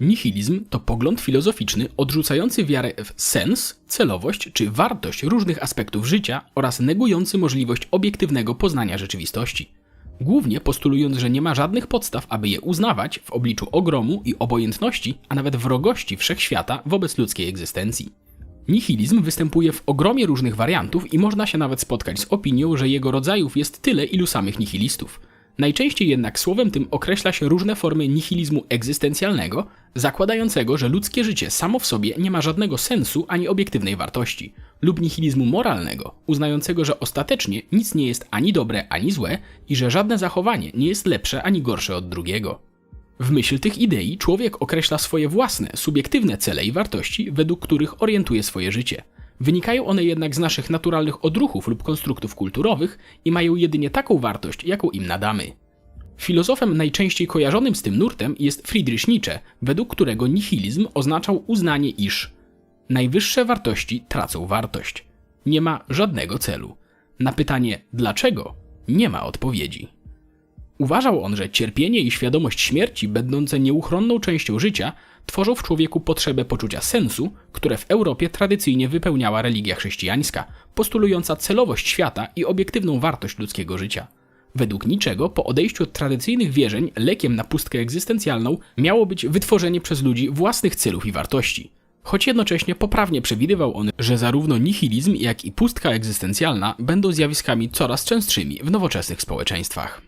Nihilizm to pogląd filozoficzny odrzucający wiarę w sens, celowość czy wartość różnych aspektów życia oraz negujący możliwość obiektywnego poznania rzeczywistości. Głównie postulując, że nie ma żadnych podstaw, aby je uznawać w obliczu ogromu i obojętności, a nawet wrogości wszechświata wobec ludzkiej egzystencji. Nihilizm występuje w ogromie różnych wariantów i można się nawet spotkać z opinią, że jego rodzajów jest tyle, ilu samych nihilistów. Najczęściej jednak słowem tym określa się różne formy nihilizmu egzystencjalnego, zakładającego, że ludzkie życie samo w sobie nie ma żadnego sensu ani obiektywnej wartości, lub nihilizmu moralnego, uznającego, że ostatecznie nic nie jest ani dobre, ani złe i że żadne zachowanie nie jest lepsze ani gorsze od drugiego. W myśl tych idei człowiek określa swoje własne, subiektywne cele i wartości, według których orientuje swoje życie. Wynikają one jednak z naszych naturalnych odruchów lub konstruktów kulturowych i mają jedynie taką wartość, jaką im nadamy. Filozofem najczęściej kojarzonym z tym nurtem jest Friedrich Nietzsche, według którego nihilizm oznaczał uznanie, iż najwyższe wartości tracą wartość. Nie ma żadnego celu. Na pytanie dlaczego nie ma odpowiedzi. Uważał on, że cierpienie i świadomość śmierci, będące nieuchronną częścią życia, tworzą w człowieku potrzebę poczucia sensu, które w Europie tradycyjnie wypełniała religia chrześcijańska, postulująca celowość świata i obiektywną wartość ludzkiego życia. Według niczego, po odejściu od tradycyjnych wierzeń, lekiem na pustkę egzystencjalną miało być wytworzenie przez ludzi własnych celów i wartości. Choć jednocześnie poprawnie przewidywał on, że zarówno nihilizm, jak i pustka egzystencjalna będą zjawiskami coraz częstszymi w nowoczesnych społeczeństwach.